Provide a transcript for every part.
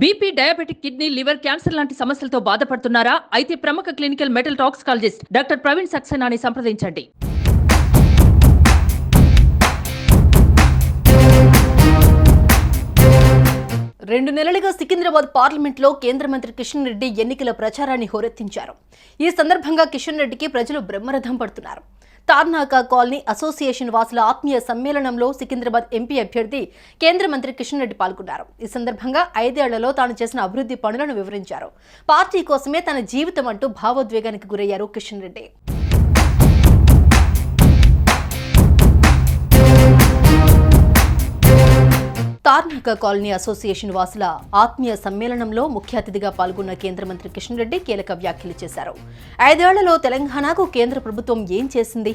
BP diabetic kidney liver cancer లాంటి సమస్యలతో బాధపడుతున్నారా? అయితే ప్రముఖ clinical metal toxicologist doctor Praveen సక్సేనాని సంప్రదించండి. రెండు నెలలుగా సికింద్రాబాద్ పార్లమెంట్లో కేంద్ర మంత్రి కిషన్ రెడ్డి ఎన్నికల ప్రచారాన్ని హోరెత్తించారు. ఈ సందర్భంగా కిషన్ రెడ్డికి ప్రజలు బ్రహ్మరథం పడుతున్నారు. తార్నాక కాలనీ అసోసియేషన్ వాసుల ఆత్మీయ సమ్మేళనంలో సికింద్రాబాద్ ఎంపీ అభ్యర్థి కేంద్ర మంత్రి కిషన్ రెడ్డి పాల్గొన్నారు. ఈ సందర్భంగా ఐదేళ్ళలో తాను చేసిన అభివృద్ధి పనులను వివరించారు. పార్టీ కోసమే తన జీవితం అంటూ భావోద్వేగానికి గురయ్యారు కిషన్ రెడ్డి కార్మిక కాలనీ అసోసియేషన్ వాసుల ఆత్మీయ సమ్మేళనంలో ముఖ్య అతిథిగా పాల్గొన్న కేంద్ర మంత్రి కిషన్ రెడ్డి కీలక వ్యాఖ్యలు చేశారు. ఐదేళ్ళలో తెలంగాణకు కేంద్ర ప్రభుత్వం ఏం చేసింది?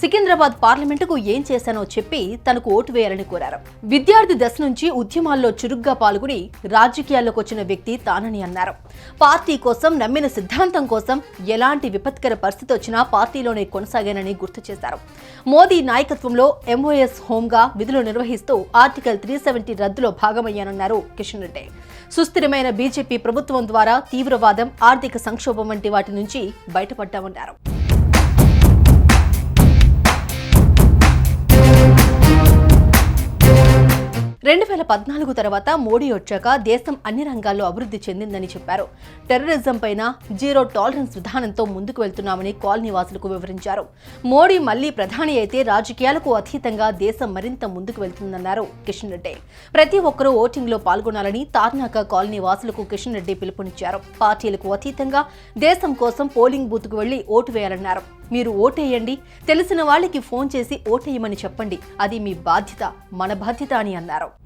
సికింద్రాబాద్ పార్లమెంటుకు ఏం చేశానో చెప్పి తనకు ఓటు వేయాలని కోరారు. విద్యార్థి దశ నుంచి ఉద్యమాల్లో చురుగ్గా పాల్గొని రాజకీయాల్లోకి వచ్చిన వ్యక్తి తానని అన్నారు. పార్టీ కోసం నమ్మిన సిద్ధాంతం కోసం ఎలాంటి విపత్కర పరిస్థితి వచ్చినా పార్టీలోనే కొనసాగానని గుర్తు చేశారు. మోదీ నాయకత్వంలో ఎంఓఎస్ హోంగా విధులు నిర్వహిస్తూ ఆర్టికల్ త్రీ సెవెంటీ రద్దులో భాగమయ్యానన్నారు కిషన్ రెడ్డి. సుస్థిరమైన బీజేపీ ప్రభుత్వం ద్వారా తీవ్రవాదం ఆర్థిక సంక్షోభం వంటి వాటి నుంచి బయటపడ్డామన్నారు. పద్నాలుగు తర్వాత మోడీ వచ్చాక దేశం అన్ని రంగాల్లో అభివృద్ధి చెందిందని చెప్పారు. టెర్రరిజం పైన జీరో టాలరెన్స్ విధానంతో ముందుకు వెళ్తున్నామని కాలనీ వాసులకు వివరించారు. మోడీ మళ్ళీ ప్రధాని అయితే రాజకీయాలకు అతీతంగా దేశం మరింత ముందుకు వెళ్తుందన్నారు కిషన్ రెడ్డి. ప్రతి ఒక్కరూ ఓటింగ్లో పాల్గొనాలని తార్నాక కాలనీ వాసులకు కిషన్ రెడ్డి పిలుపునిచ్చారు. పార్టీలకు అతీతంగా దేశం కోసం పోలింగ్ బూత్కు వెళ్ళి ఓటు వేయాలన్నారు. మీరు ఓటేయండి. తెలిసిన వాళ్ళకి ఫోన్ చేసి ఓటేయమని చెప్పండి. అది మీ బాధ్యత మన బాధ్యత అని అన్నారు.